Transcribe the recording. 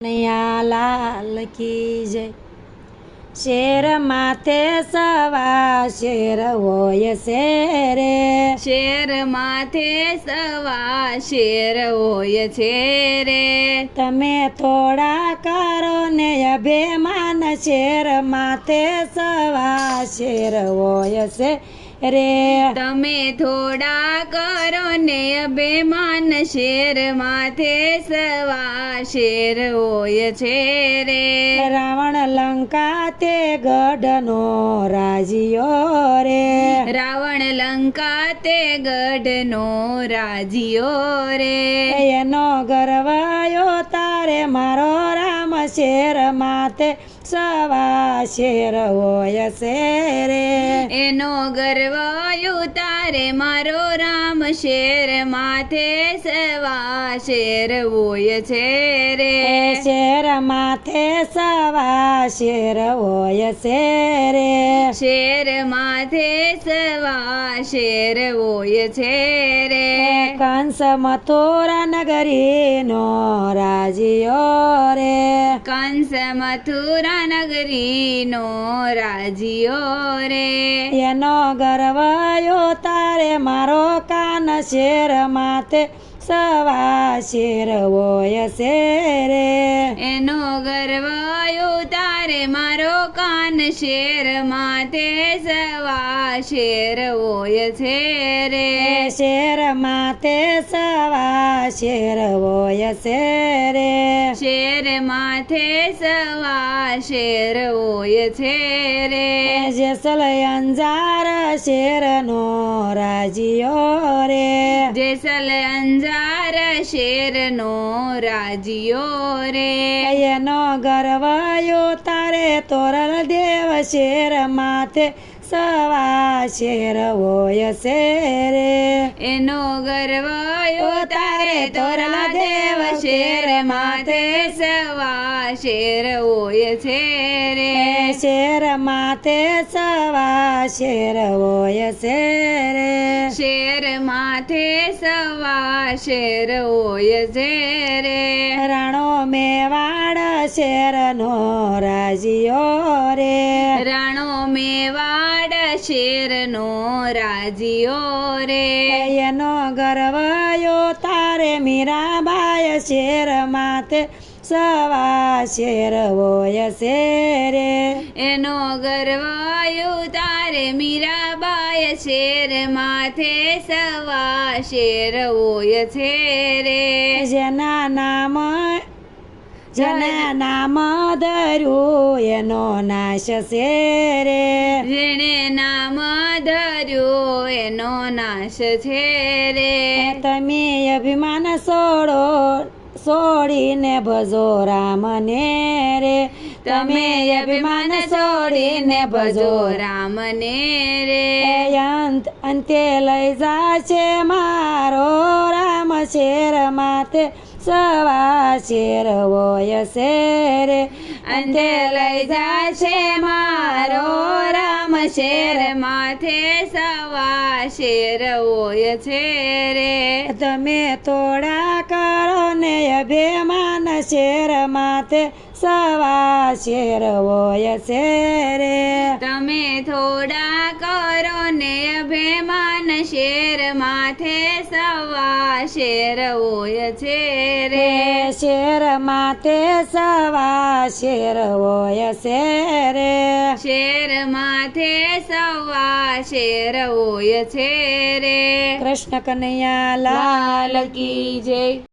કનૈયા લાલ કી જય. શેર માથે સવા શેર હોય શેરે. શેર માથે સવા શેર હોય છે રે તમે થોડા કરો ને અભિમાન શેર માથે સવા શેર હોય છે રે તમે થોડા કરો ને અભિમાન શેર માથે સવા શેર હોય છે રે. રાવણ લંકા તે ગઢનો રાજીયો રે. રાવણ લંકા તે ગઢનો રાજીયો રે. એનો ગરવાયો તારે મારો રામ શેર માથે સવા શેર હોય શેરે. એનો ગર્વ તારે મારો રામ શેર માથે સવા શેર. હોય છે રે શેર માથે સવા શેર હોય શેરે. શેર માથે સવા શેર. હોય છે રે કંસ મથુરા નગરીનો રાજીયો રે. કંસ મથુરા નગરીનો રાજીયો રે. એનો ગરવાયો તારે મારો કાન શેર માથે સવા શેર હોય શેરે. એનો ગરવાયો તારે મારો કાન શેર માથે સવા શેર હોય છે રે શેર માથે સવા શેર હોય શેરે. શેર માથે સવા શેર હોય છે રે. જેસલ અંજાર શેરનો રાજીયો રે. જેસલ અંજાર શેરનો રાજીયો રે. એનો ગરવાયો તારે તોરલ દેવ શેર માથે સવા શેર. હોય શેરે એનો ગરવાયો તારે તોરલા દેવ શેર માથે સવા શેર હોય છે રે શેર. માથે સવા શેર હોય શેરે. શેર માથે સવા શેર. હોય છે રે રાણો મેવાડ શેરનો રાજીઓ રે. રાણો મેવાડ શેરનો રાજીઓ રે. એનો ગરવાયો તારે મીરાબાય શેર માથે સવા શેર હોય શેરે. એનો ગરવાયો તારે મીરાબાય શેર માથે સવા શેર હોય છે રે જેના નામ જેના નામ ધર્યું એનો નાશ શેરે. જેણે નામ ધર્યું એનો નાશ છે રે તમે અભિમાન છોડો છોડીને ભજો રામને રે. તમે અભિમાન છોડીને ભજો રામને રે. અંત અંતે લઈ જાશે મારો રામ શેર માથે. સવા શેર હોય શેરે અંતે લઈ જાશે મારો રામ શેર માથે સવા શેર હોય છે રે તમે થોડા કરો ને અભિમાન શેર માથે સવા શેર હોય શેરે તમે થોડા શેર હોય છે રે. શેર માથે સવા શેર હોય શેરે શેર માથે સવા શેર હોય છે રે. કૃષ્ણ કનૈયા લાલ કી જય.